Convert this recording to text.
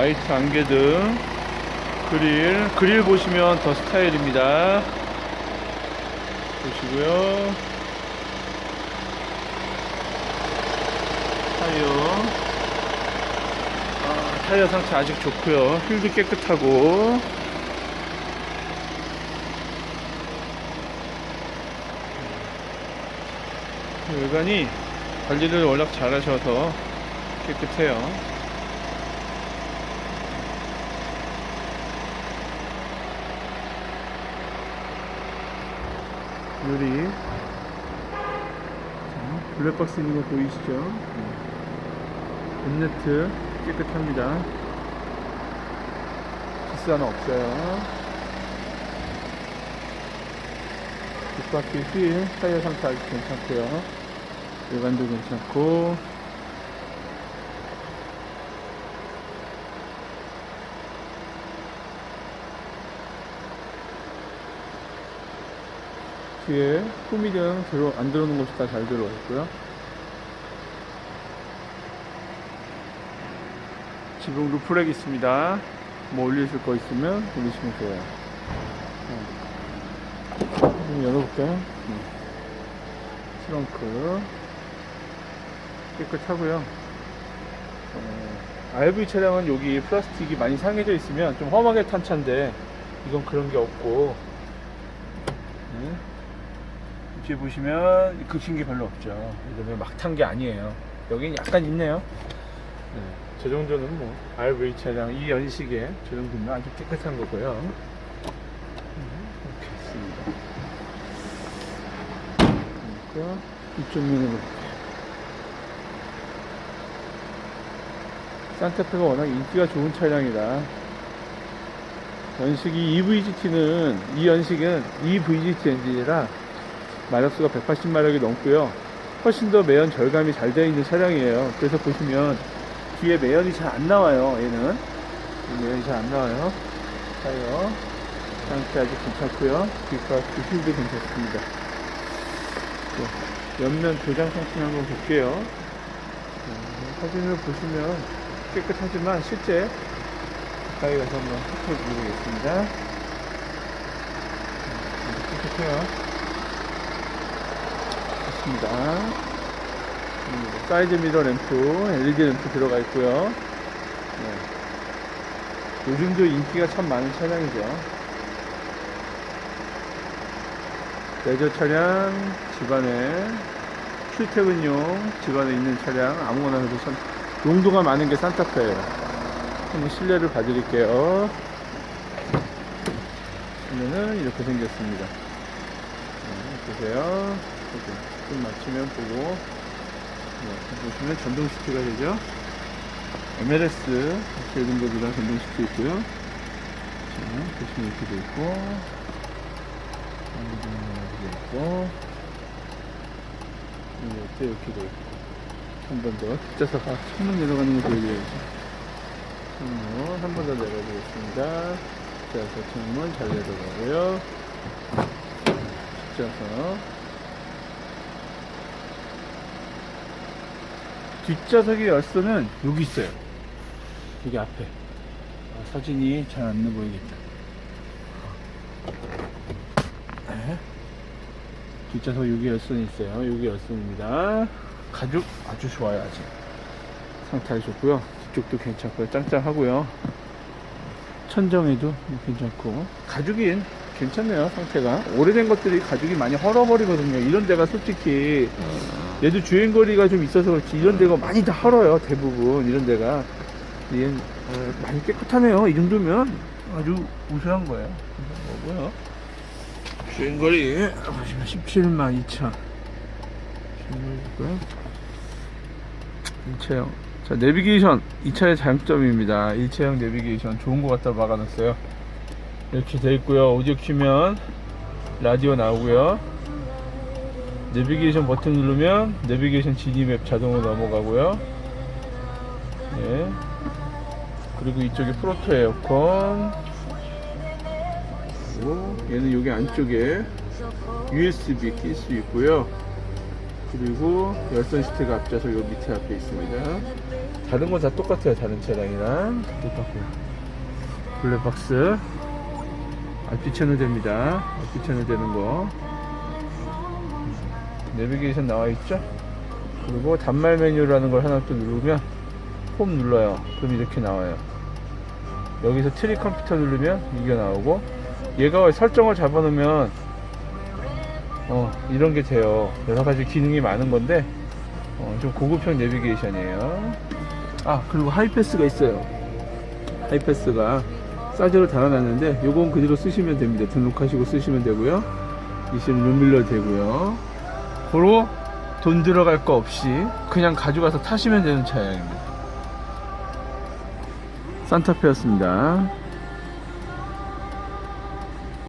라이트 안개등 그릴 그릴 보시면 더 스타일입니다. 보시고요. 타이어. 아, 타이어 상태 아직 좋고요. 휠도 깨끗하고. 외관이 관리를 워낙 잘 하셔서 깨끗해요 유리. 자, 블랙박스 있는 거 보이시죠? 본네트 깨끗합니다. 기스 하나 없어요. 뒷바퀴 휠 타이어 상태 아주 괜찮고요. 외관도 괜찮고 뒤에 후미등 들어, 안 들어오는 곳이 다 잘 들어와 있고요. 지붕 루프렉 있습니다. 뭐 올리실 거 있으면 올리시면 돼요. 좀 열어볼까요? 네. 트렁크. 깨끗하고요. 어, RV 차량은 여기 플라스틱이 많이 상해져 있으면 좀 험하게 탄 차인데 이건 그런 게 없고. 네. 뒤에 보시면 급신 게 별로 없죠 이러면 막탄 게 아니에요 여긴 약간 있네요 네. 저 정도는 뭐 RV 차량 이 연식에 저 정도면 아주 깨끗한 거고요 음, 이렇게 있습니다 그러니까 이쪽 면으로. 산타페가 워낙 인기가 좋은 차량이라 연식이 EVGT는 이 연식은 EVGT 엔진이라 마력수가 180마력이 넘고요. 훨씬 더 매연 절감이 잘 되어 있는 차량이에요. 그래서 보시면 뒤에 매연이 잘 안 나와요 얘는. 매연이 잘 안 나와요. 타이어 상태 아주 괜찮고요. 뒷바퀴 휠도 괜찮습니다. 네, 옆면 도장 상품 한번 볼게요. 네, 사진을 보시면 깨끗하지만 실제 가까이 가서 한번 살펴보겠습니다. 네, 깨끗해요. 좋습니다. 음, 사이드 미러 램프, LED 램프 들어가 있고요. 네. 요즘도 인기가 참 많은 차량이죠. 레저 차량 집안에 출퇴근용 집안에 있는 차량 아무거나 해도 산, 용도가 많은 게 산타페예요 한번 실내를 봐드릴게요 실내는 이렇게 생겼습니다 네, 보세요 이렇게 좀 맞추면 보고. 네, 보시면 전동 시트가 되죠? MLS 제일 등급이랑 전동 시트 있고요. 자, 보시면 이렇게 돼 있고. 이렇게 있고 이렇게 돼 있고. 한 번 더 뒷좌석아 창문 내려가는 거 창문 한번 더 내려보겠습니다. 뒷좌석 창문 잘 내려가고요. 뒷좌석 뒷좌석의 열선은 여기 있어요 여기 앞에 아, 사진이 잘안나 보이겠다 네. 뒷좌석 여기 열선이 있어요. 여기 열선입니다. 가죽 아주 좋아요, 아직. 상태 좋고요. 뒤쪽도 괜찮고요. 짱짱하고요. 천정에도 괜찮고. 가죽이 괜찮네요, 상태가. 오래된 것들이 가죽이 많이 헐어버리거든요. 이런 데가 솔직히 얘도 주행거리가 좀 있어서 그렇지 이런 데가 많이 다 헐어요, 대부분. 이런 데가. 얘는 어, 많이 깨끗하네요. 이 정도면 아주 우수한 거예요. 뭐고요. 주행거리 보시면 17만 2천 주행거리고요 일체형 자 내비게이션 이 차의 장점입니다 일체형 내비게이션 좋은 거 갖다 막아놨어요 이렇게 돼 있고요 오디오 키면 라디오 나오고요 내비게이션 버튼 누르면 내비게이션 앱 자동으로 넘어가고요 예 그리고 이쪽에 프로토 에어컨 얘는 여기 안쪽에 USB 낄 수 있고요. 그리고 열선 시트가 앞좌석 요 밑에 앞에 있습니다. 다른 건 다 똑같아요. 다른 차량이랑 다 똑같고. 블랙박스. 앞뒤 채널 됩니다. 앞뒤 채널 되는 거. 내비게이션 나와 있죠? 그리고 단말 메뉴라는 걸 하나 또 누르면 홈 눌러요. 그럼 이렇게 나와요. 여기서 트리 컴퓨터 누르면 이게 나오고 얘가 설정을 잡아놓으면 어 이런 게 돼요. 여러 가지 기능이 많은 건데 어, 좀 고급형 내비게이션이에요. 아 그리고 하이패스가 있어요. 하이패스가 싸지로 달아놨는데 요건 그대로 쓰시면 됩니다. 등록하시고 쓰시면 되고요. 이시는 룸밀러 되고요. 그리고 돈 들어갈 거 없이 그냥 가져가서 타시면 되는 차량입니다. 산타페였습니다.